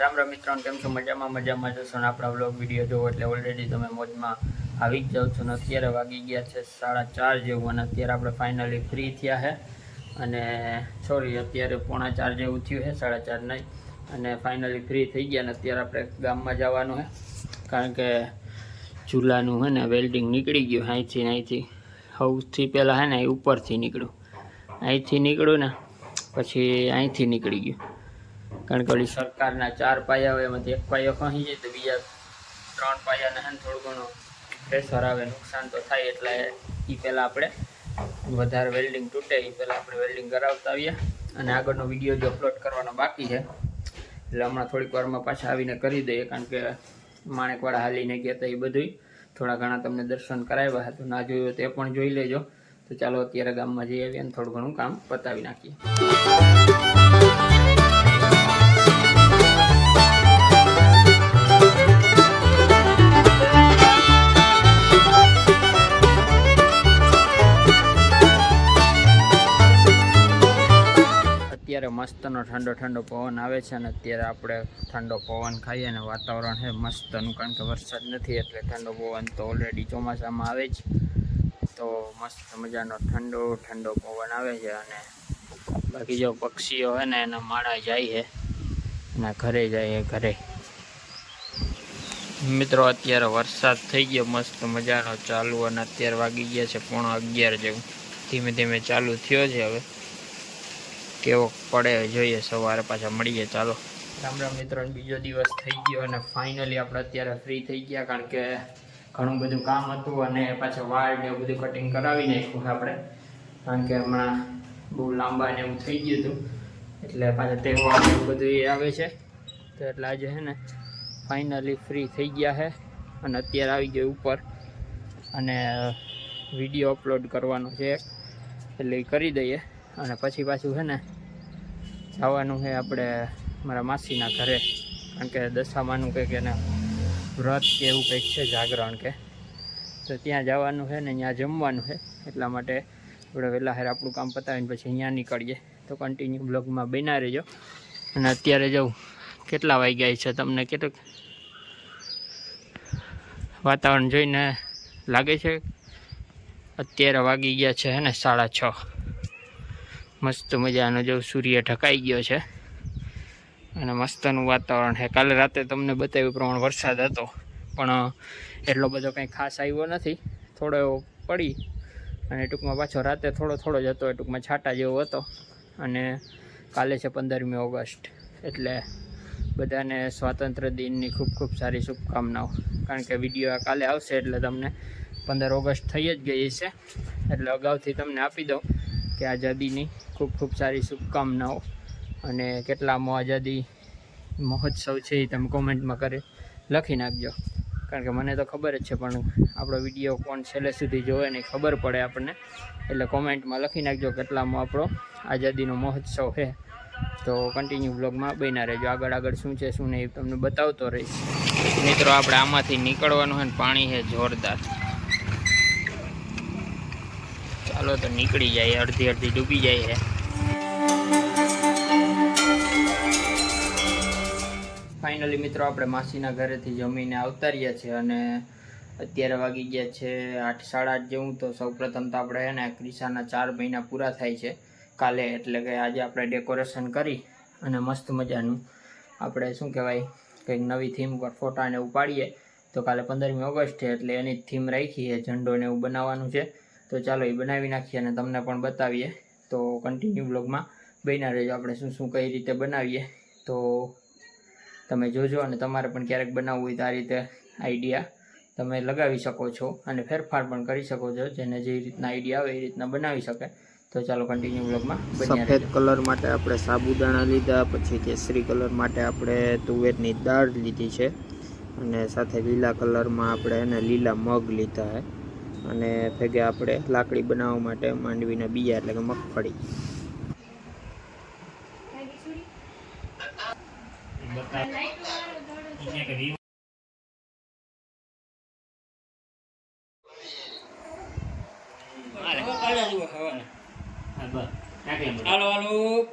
રામ રામ મિત્રો કેમ છો? મજામાં મજામાં જશો ને આપણા બ્લોગ વીડિયો જોવો એટલે ઓલરેડી તમે મોજમાં આવી જ જાઓ છો ને અત્યારે વાગી ગયા છે સાડા ચાર જેવું અને અત્યારે આપણે ફાઇનલી ફ્રી થયા છે અને સોરી અત્યારે પોણા ચાર જેવું થયું છે સાડા ચાર નહીં. અને ફાઇનલી ફ્રી થઈ ગયા ને અત્યારે આપણે ગામમાં જવાનું છે કારણ કે ચૂલાનું છે ને વેલ્ડિંગ નીકળી ગયું અહીંથી અહીંથી. સૌથી પહેલાં છે ને એ ઉપરથી નીકળ્યું. અહીંથી નીકળ્યું ને પછી અહીંથી નીકળી ગયું. કારણ કે ઓલી સરકારના ચાર પાયા હોય એમાંથી એક પાયો ખસી જાય તો બીજા ત્રણ પાયાને ને થોડું ઘણું પ્રેશર આવે, નુકસાન તો થાય એટલે એ પહેલાં આપણે વધારે વેલ્ડિંગ તૂટે એ પહેલાં આપણે વેલ્ડિંગ કરાવતા આવીએ. અને આગળનો વીડિયો જો અપલોડ કરવાનો બાકી છે, એટલે હમણાં થોડીક વારમાં પાછા આવીને કરી દઈએ, કારણ કે માણેકવાડા હાલીને ગયા હતા એ બધુંય. થોડા ઘણા તમને દર્શન કરાવ્યા હતા ના જોયું તે પણ જોઈ લેજો. તો ચાલો અત્યારે ગામમાં જઈ આવીએ અને થોડું ઘણું કામ પતાવી નાખીએ. અત્યારે મસ્તનો ઠંડો ઠંડો પવન આવે છે અને અત્યારે આપણે ઠંડો પવન ખાઈએ અને વાતાવરણ છે મસ્તનું, કારણ કે વરસાદ નથી એટલે ઠંડો પવન તો ઓલરેડી ચોમાસામાં આવે જ. તો મસ્ત મજાનો ઠંડો ઠંડો પવન આવે છે અને બાકી જો પક્ષીઓ હોય ને એના માળા જાય છે અને ઘરે જાય છે ઘરે. મિત્રો, અત્યારે વરસાદ થઈ ગયો, મસ્ત મજાનો ચાલુ અને અત્યારે વાગી ગયા છે પોણો અગિયાર જેવું. ધીમે ધીમે ચાલુ થયો છે હવે. કેવો પડે જોઈએ, સવારે પાછા મળીએ, ચાલો. રામ રામ મિત્રો બીજો દિવસ થઈ ગયો અને ફાઇનલી આપણે અત્યારે ફ્રી થઈ ગયા, કારણ કે ઘણું બધું કામ હતું અને પાછા વાળ ને એવું બધું કટિંગ કરાવી નાખ્યું આપણે. કારણ કે હમણાં બહુ લાંબા ને એવું થઈ ગયું હતું. એટલે પાછા તહેવાર એવું બધું એ આવે છે. તો એટલે આજે છે ને ફાઇનલી ફ્રી થઈ ગયા છે અને અત્યારે આવી ગયો ઉપર. અને વીડિયો અપલોડ કરવાનો છે એટલે કરી દઈએ. અને પછી પાછું છે ને જવાનું છે આપણે મારા માસીના ઘરે. કારણ કે દશામાનું કંઈક એને વ્રત કે એવું કંઈક છે જાગરણ કે. તો ત્યાં જવાનું છે ને ત્યાં જમવાનું છે. એટલા માટે આપણે વહેલા હેર આપણું કામ પતાવીને પછી અહીંયા નીકળીએ. તો કન્ટિન્યુ બ્લોગમાં બના રહેજો. અને અત્યારે જવું કેટલા વાગ્યા છે તમને કેટલું વાતાવરણ જોઈને લાગે છે? અત્યારે વાગી ગયા છે ને સાડા છ. મસ્ત મજાનો જો સૂર્ય ઢકાઈ ગયો છે. અને મસ્તનું વાતાવરણ છે. કાલે રાતે તમને બતાવ્યું પ્રમાણે વરસાદ હતો. પણ એટલો બધો કંઈ ખાસ આવ્યો નથી. થોડો એવો પડી. અને ટૂંકમાં પાછો રાતે થોડો થોડો જ હતો. ટૂંકમાં છાંટા જેવો હતો. અને કાલે છે પંદરમી ઓગસ્ટ. એટલે બધાને સ્વાતંત્ર્ય દિનની ખૂબ ખૂબ સારી શુભકામનાઓ. કારણ કે વીડિયો આ કાલે આવશે એટલે તમને પંદર ઓગસ્ટ થઈ જ ગઈ છે એટલે અગાઉથી તમને આપી દઉં. કે આઝાદીની ખૂબ ખૂબ સારી શુભકામનાઓ અને કેટલામો આઝાદી મહોત્સવ છે એ તમે કોમેન્ટમાં કરી લખી નાખજો. કારણ કે મને તો ખબર જ છે, પણ આપણો વીડિયો કોણ છેલ્લે સુધી જોવે ને ખબર પડે આપણને. એટલે કોમેન્ટમાં લખી નાખજો કેટલામો આપણો આઝાદીનો મહોત્સવ છે. તો કન્ટિન્યુ બ્લોગમાં બન્યા રહેજો. આગળ આગળ શું છે, શું નહીં તમને બતાવતો રહીશ. મિત્રો, આપણે આમાંથી નીકળવાનું છે ને પાણી છે જોરદાર. ચાલો તો નીકળી જાય, અડધી અડધી ડૂબી જાય છે. ફાઇનલી મિત્રો, આપણે માસીના ઘરેથી જમીને અવતારીએ છીએ અને અત્યારે વાગી ગયા છે આઠ, સાડા આઠ જેવું, તો સૌપ્રથમ તો આપણે એને ક્રિસાના ચાર મહિના પૂરા થાય છે કાલે, એટલે કે આજે આપણે ડેકોરેશન કરી અને મસ્ત મજાનું આપણે શું કહેવાય, કંઈક નવી થીમ પર ફોટાને ઉપાડીએ તો કાલે પંદરમી ઓગસ્ટ છે, એટલે એની થીમ રાખી છે ઝંડો ને એવું બનાવવાનું છે. તો ચાલો એ બનાવી નાખીએ અને તમને પણ બતાવીએ. તો કન્ટિન્યુ બ્લોગમાં બન્યા રહેજો. આપણે શું શું કઈ રીતે બનાવીએ. તો તમે જોજો અને તમારે પણ ક્યારેક બનાવવું હોય તો આ રીતે આઈડિયા તમે લગાવી શકો છો અને ફેરફાર પણ કરી શકો છો. જેને જે રીતના આઈડિયા આવે એ રીતના બનાવી શકે. તો ચાલો કન્ટિન્યુ બ્લોગમાં સફેદ કલર માટે આપણે સાબુદાણા લીધા, પછી કેસરી કલર માટે આપણે તુવેરની દાળ લીધી છે. અને સાથે લીલા કલરમાં આપણે એને લીલા મગ લીધા છે. અને ભેગે આપણે લાકડી બનાવવા માટે માંડવીના બીયા એટલે કે મગફળી. હાલો હાલો.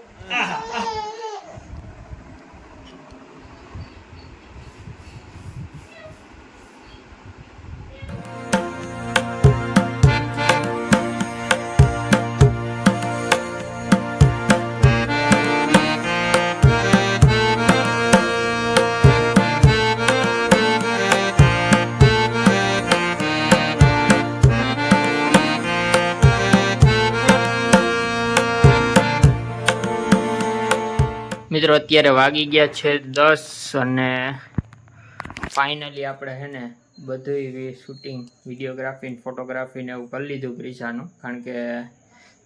મિત્રો અત્યારે વાગી ગયા છે દસ અને ફાઇનલી આપણે હે ને બધું શૂટિંગ વિડીયોગ્રાફી ફોટોગ્રાફી ને એવું કરી લીધું ક્રિશાનું કારણ કે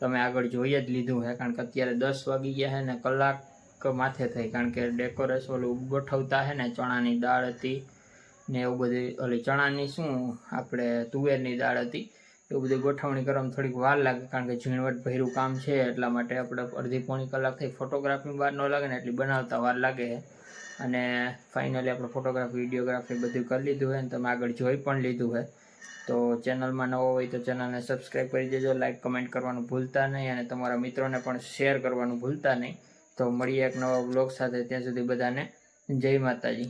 તમે આગળ જોઈ જ લીધું છે કારણ કે અત્યારે દસ વાગી ગયા છે ને કલાક માથે થઈ. કારણ કે ડેકોરેશન ઓલું ગોઠવતા છે ને ચણાની દાળ હતી ને એવું બધું ઓલી ચણાની શું, આપણે તુવેરની દાળ હતી. એવું બધું ગોઠવણી કરવામાં થોડીક વાર લાગે, કારણ કે ઝીણવટ ભર્યું કામ છે, એટલા માટે આપણે અડધી પોણી કલાક થઈ ફોટોગ્રાફી વાર ન લાગે ને એટલી બનાવતા વાર લાગે. અને ફાઇનલી આપણે ફોટોગ્રાફી વિડીયોગ્રાફી બધું કરી લીધું હોય અને તમે આગળ જોઈ પણ લીધું હોય. તો ચેનલમાં નવો હોય તો ચેનલને સબસ્ક્રાઈબ કરી દેજો લાઈક કમેન્ટ કરવાનું ભૂલતા નહીં અને તમારા મિત્રોને પણ શેર કરવાનું ભૂલતા નહીં. તો મળીએ એક નવા બ્લોગ સાથે, ત્યાં સુધી બધાને જય માતાજી.